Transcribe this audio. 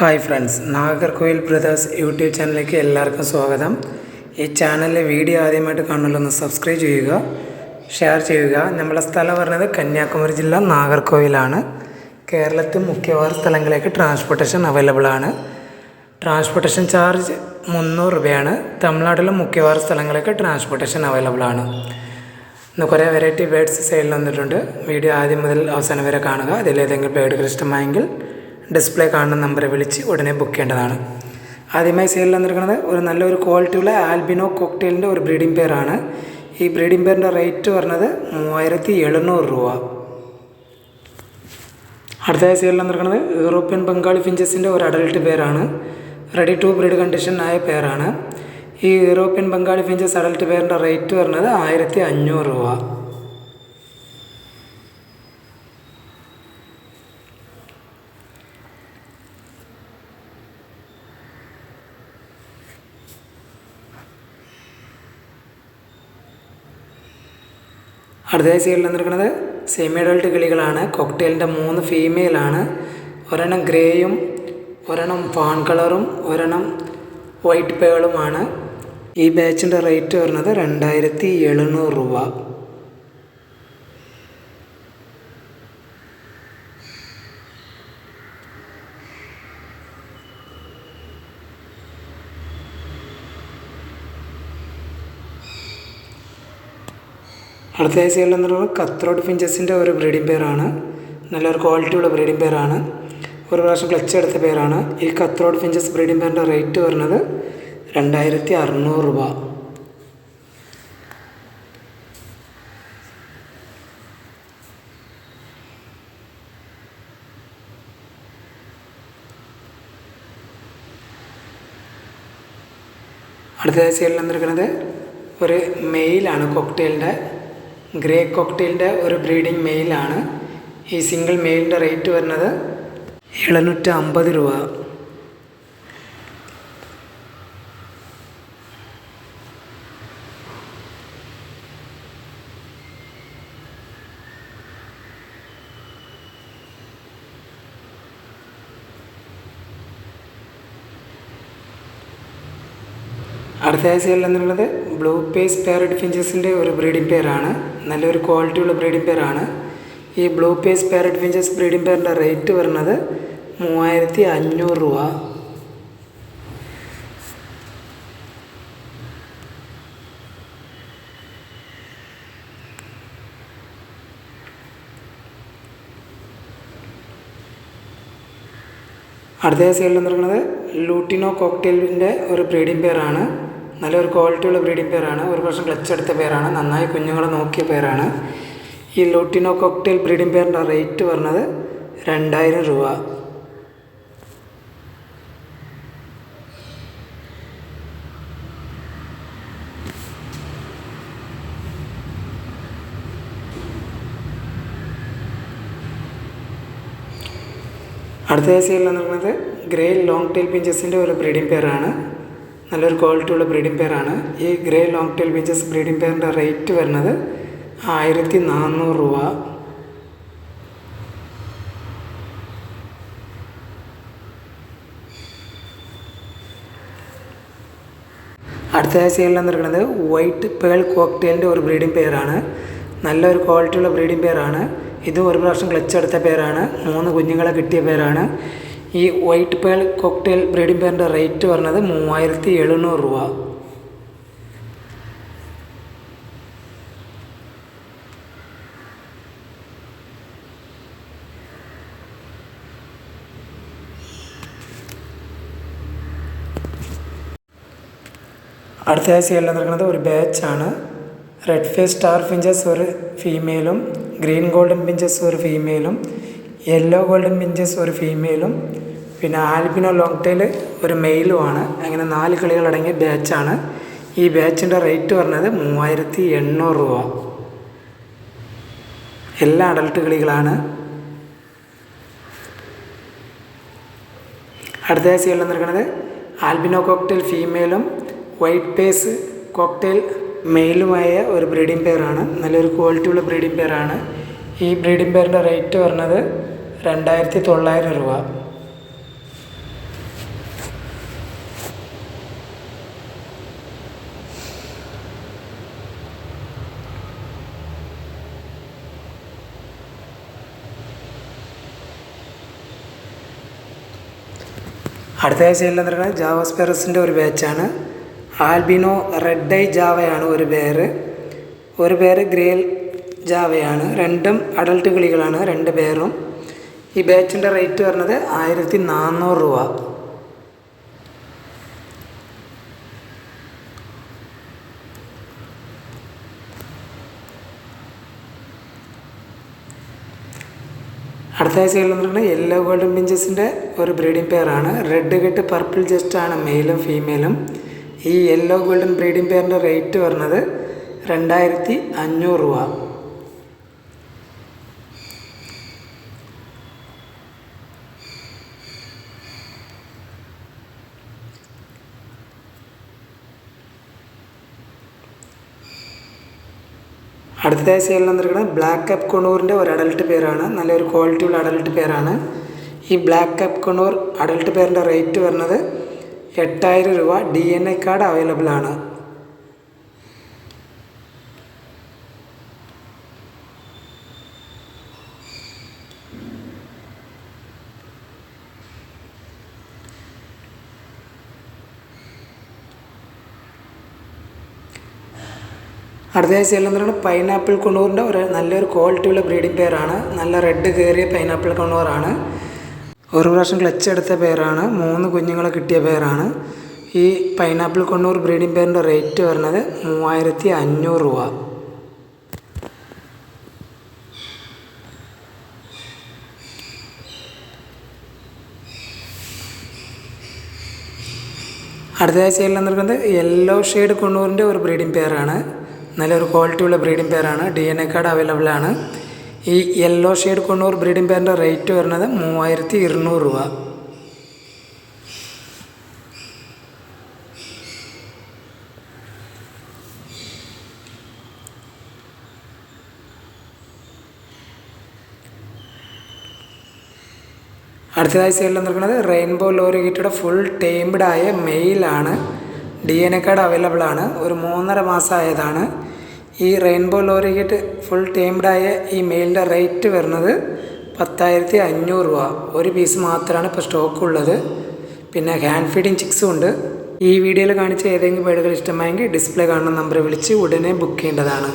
Hi friends Nagercoil brothers YouTube ചാനലിലേക്ക് എല്ലാവർക്കും സ്വാഗതം. ഈ ചാനലിലെ വീഡിയോ ആദ്യമായിട്ട് കാണുമല്ലോ ഒന്ന് സബ്സ്ക്രൈബ് ചെയ്യുക ഷെയർ ചെയ്യുക. നമ്മളെ സ്ഥലം പറഞ്ഞത് കന്യാകുമാരി ജില്ല നാഗർകോവിലാണ്. കേരളത്തിൽ മുഖ്യവാർ സ്ഥലങ്ങളിലേക്ക് ട്രാൻസ്പോർട്ടേഷൻ അവൈലബിൾ ആണ്. ട്രാൻസ്പോർട്ടേഷൻ ചാർജ് മുന്നൂറ് രൂപയാണ്. തമിഴ്നാട്ടിലെ മുഖ്യവാർ സ്ഥലങ്ങളിലേക്ക് ട്രാൻസ്പോർട്ടേഷൻ അവൈലബിൾ ആണ്. ഇന്ന് കുറേ വെറൈറ്റി ബേഡ്സ് സെയിലിൽ വന്നിട്ടുണ്ട്. വീഡിയോ ആദ്യം മുതൽ അവസാനം വരെ കാണുക. അതിലേതെങ്കിലും ബേഡുകൾ ഇഷ്ടമായെങ്കിൽ ഡിസ്പ്ലേ കാണുന്ന നമ്പറെ വിളിച്ച് ഉടനെ ബുക്ക് ചെയ്യേണ്ടതാണ്. ആദ്യമായി സെയിലിൽ വന്നിരിക്കുന്നത് ഒരു നല്ലൊരു ക്വാളിറ്റിയുള്ള ആൽബിനോ കോക്ടെയിലിന്റെ ഒരു ബ്രീഡിംഗ് പെയറാണ് ഈ ബ്രീഡിംഗ് പെയറിന്റെ റേറ്റ് പറഞ്ഞത് മൂവായിരത്തി എഴുന്നൂറ് രൂപ. അടുത്തതായി സെയിലിൽ വന്നിരിക്കുന്നത് യൂറോപ്യൻ ബംഗാളി ഫിഞ്ചസിന്റെ ഒരു അഡൽട്ട് പെയറാണ് റെഡി ടു ബ്രീഡ് കണ്ടീഷനായ പെയറാണ് ഈ യൂറോപ്യൻ ബംഗാളി ഫിഞ്ചസ് അഡൽട്ട് പെയറിന്റെ റേറ്റ് പറഞ്ഞത് ആയിരത്തി അഞ്ഞൂറ് രൂപ. അടുത്തതായി സൈഡിൽ വന്നിരിക്കുന്നത് സെമി അഡൾട്ട് കിളികളാണ്. കോക്ടെയിലിന്റെ മൂന്ന് ഫീമെയിലാണ് ഒരെണ്ണം ഗ്രേയും ഒരെണ്ണം ഫാൺ കളറും ഒരെണ്ണം വൈറ്റ് പേളുമാണ് ഈ ബാച്ചിന്റെ റേറ്റ് വരുന്നത് രണ്ടായിരത്തി എഴുന്നൂറ് രൂപ. അടുത്തതായി സൈഡിൽ എന്നുള്ളത് കത്രോട്ട് ഫിഞ്ചസിന്റെ ഒരു ബ്രീഡിംഗ് പെയറാണ് നല്ലൊരു ക്വാളിറ്റിയുള്ള ബ്രീഡിംഗ് പെയറാണ് ഒരു പ്രാവശ്യം ക്ലച്ച് എടുത്ത പേരാണ്. ഈ കത്രോട്ട് ഫിഞ്ചസ് ബ്രീഡിംഗ് പെയറിന്റെ റേറ്റ് വരുന്നത് രണ്ടായിരത്തി അറുന്നൂറ് രൂപ അടുത്തതായി സൈഡിൽ നിൽക്കുന്നത് ഒരു മെയിലാണ് കോക്ടെയിലിന്റെ ഗ്രേ കോക്ടെയിലിന്റെ ഒരു ബ്രീഡിംഗ് മെയിലാണ്. ഈ സിംഗിൾ മെയിലിന്റെ റേറ്റ് വരുന്നത് എഴുന്നൂറ്റി അമ്പത് രൂപ. അടുത്ത ആഴ്ചയിൽ എന്നുള്ളത് ബ്ലൂ പേസ് പാരറ്റ് ഫിഞ്ചസിന്റെ ഒരു ബ്രീഡിംഗ് പെയറാണ് നല്ലൊരു ക്വാളിറ്റിയുള്ള ബ്രീഡിംഗ് പെയറാണ് ഈ blue face parrot finches breeding പെയറിന്റെ rate വരുന്നത് മൂവായിരത്തി അഞ്ഞൂറ് രൂപ. അടുത്ത സൈഡിൽ പറയുന്നത് ലൂട്ടിനോ കോക്ടെയിലിന്റെ ഒരു ബ്രീഡിംഗ് പെയറാണ് നല്ലൊരു ക്വാളിറ്റിയുള്ള ബ്രീഡിംഗ് പേരാണ്. ഒരു വർഷം ക്ലച്ച് എടുത്ത പേരാണ്. നന്നായി കുഞ്ഞുങ്ങളെ നോക്കിയ പേരാണ്. ഈ ലൂട്ടിനോ കോക്ടെയിൽ ബ്രീഡിംഗ് പേരിന്റെ റേറ്റ് പറഞ്ഞത് രണ്ടായിരം രൂപ. അടുത്ത സൈഡിൽ വന്നിരിക്കുന്നത് ഗ്രേ ലോങ് ടെയിൽ പിഞ്ചസിന്റെ ഒരു ബ്രീഡിംഗ് പെയറാണ് നല്ലൊരു ക്വാളിറ്റിയുള്ള ബ്രീഡിംഗ് പെയറാണ് ഈ ഗ്രേ ലോങ് ടെയിൽ ബീച്ചസ് ബ്രീഡിംഗ് പെയറിന്റെ റേറ്റ് വരുന്നത് ആയിരത്തി നാനൂറ് രൂപ. അടുത്ത സെയിലിൽ വന്നിരിക്കുന്നത് വൈറ്റ് പേൾ കോക്ടെയിലിന്റെ ഒരു ബ്രീഡിംഗ് പെയറാണ് നല്ലൊരു ക്വാളിറ്റിയുള്ള ബ്രീഡിംഗ് പെയറാണ് ഇതും ഒരു പ്രാവശ്യം ക്ലച്ച് എടുത്ത പേരാണ് മൂന്ന് കുഞ്ഞുങ്ങളെ കിട്ടിയ പേരാണ് ഈ വൈറ്റ് പേൾ കോക്ടെയിൽ ബ്രീഡിംഗ് പെയറിന്റെ റേറ്റ് പറഞ്ഞത് മൂവായിരത്തി എഴുന്നൂറ് രൂപ. അടുത്ത എല്ലാം നിൽക്കുന്നത് ഒരു ബാച്ചാണ്. റെഡ് ഫേസ് സ്റ്റാർ ഫിഞ്ചസ് ഒരു ഫീമെയിലും ഗ്രീൻ ഗോൾഡൻ പിഞ്ചസ് ഒരു ഫീമെയിലും യെല്ലോ ഗോൾഡൻ പിഞ്ചസ് ഒരു ഫീമെയിലും പിന്നെ ആൽബിനോ ലോങ് ടെയിൽ ഒരു മെയിലുമാണ് അങ്ങനെ നാല് കളികളടങ്ങിയ ബാച്ചാണ് ഈ ബാച്ചിന്റെ റേറ്റ് പറഞ്ഞത് മൂവായിരത്തി എണ്ണൂറ് രൂപ. എല്ലാ അഡൾട്ട് കളികളാണ്. അടുത്ത സൈഡിൽ നിൽക്കുന്നത് ആൽബിനോ കോക്ടെയിൽ ഫീമെയിലും വൈറ്റ് പേസ് കോക്ടെയിൽ മെയിലുമായ ഒരു ബ്രീഡിംഗ് പെയറാണ് നല്ലൊരു ക്വാളിറ്റിയുള്ള ബ്രീഡിംഗ് പെയറാണ് ഈ ബ്രീഡിംഗ് പെയറിന്റെ റേറ്റ് പറഞ്ഞത് രണ്ടായിരത്തി തൊള്ളായിരം രൂപ. അടുത്ത ആഴ്ച എല്ലാം നടക്കുന്നത് ജാവാസ്പെറസിന്റെ ഒരു ബാച്ചാണ്. ആൽബിനോ റെഡ് ഐ ജാവയാണ് ഒരു പേര്. ഒരു പേര് ഗ്രേൽ ജാവയാണ്. രണ്ടും അഡൽട്ട് കിളികളാണ് രണ്ട് പേരും. ഈ ബാച്ചിന്റെ റേറ്റ് വരുന്നത് ആയിരത്തി നാനൂറ് രൂപ. അടുത്ത ആഴ്ചയിൽ വന്നിട്ടുണ്ട് യെല്ലോ ഗോൾഡൻ പിഞ്ചസിന്റെ ഒരു ബ്രീഡിംഗ് പെയറാണ് റെഡ് കെട്ട് പർപ്പിൾ ജസ്റ്റ് ആണ് മെയിലും ഫീമെയിലും ഈ യെല്ലോ ഗോൾഡൻ ബ്രീഡിംഗ് പെയറിന്റെ റേറ്റ് വരുന്നത് രണ്ടായിരത്തി അഞ്ഞൂറ് രൂപ. അടുത്തതായി സെയിൽ വന്നിരിക്കുന്നത് ബ്ലാക്ക് കപ്പ് കൊണൂറിന്റെ ഒരു അഡൽട്ട് പേരാണ്. നല്ലൊരു ക്വാളിറ്റിയുള്ള അഡൽട്ട് പേരാണ്. ഈ ബ്ലാക്ക് കപ്പ് കൊണൂർ അഡൽട്ട് പേരിന്റെ റേറ്റ് വരുന്നത് എട്ടായിരം രൂപ D N A card available ആണ്. അടുത്തതായി എന്ന് പൈനാപ്പിൾ കണ്ണൂറിന്റെ ഒരു നല്ലൊരു ക്വാളിറ്റിയുള്ള ബ്രീഡിംഗ് പെയറാണ് നല്ല റെഡ് കയറിയ പൈനാപ്പിൾ കണ്ണൂറാണ് ഒരു പ്രാവശ്യം ക്ലച്ച് എടുത്ത പേരാണ് മൂന്ന് കുഞ്ഞുങ്ങളെ കിട്ടിയ പേരാണ് ഈ പൈനാപ്പിൾ കണ്ണൂർ ബ്രീഡിംഗ് പെയറിന്റെ റേറ്റ് വരുന്നത് മൂവായിരത്തി അഞ്ഞൂറ് രൂപ. അടുത്തതായി സെയിൽ വന്നിരിക്കുന്നത് യെല്ലോ ഷെയ്ഡ് കൊണ്ടൂറിന്റെ ഒരു ബ്രീഡിംഗ് പെയറാണ് നല്ലൊരു ക്വാളിറ്റിയുള്ള breeding പെയറാണ് D N A card available ആണ്. ഈ യെല്ലോ ഷെയ്ഡ് കൊണ്ടൂർ ബ്രീഡിംഗ് പെയറിന്റെ റേറ്റ് വരുന്നത് മൂവായിരത്തി ഇരുന്നൂറ് രൂപ. അടുത്തതായി സൈഡിൽ നിൽക്കുന്നത് റെയിൻബോ ലോറി ലോറിഗേറ്റയുടെ ഫുൾ ടേംഡ് ആയ മെയിലാണ് D N A card available ആണ്. ഒരു മൂന്നര മാസമായതാണ് ഈ റെയിൻബോ ലോറിഗേറ്റ് ഫുൾ ടൈംഡായ ഈ മെയിലിന്റെ റേറ്റ് വരുന്നത് പത്തായിരത്തി അഞ്ഞൂറ് രൂപ. ഒരു പീസ് മാത്രമാണ് ഇപ്പോൾ സ്റ്റോക്ക് ഉള്ളത്. പിന്നെ ഹാൻഡ് ഫീഡിങ് ചിക്സും ഉണ്ട്. ഈ വീഡിയോയിൽ കാണിച്ച ഏതെങ്കിലും ബേഡുകൾ ഇഷ്ടമായെങ്കിൽ ഡിസ്പ്ലേ കാണുന്ന നമ്പറിൽ വിളിച്ച് ഉടനെ ബുക്ക് ചെയ്യേണ്ടതാണ്.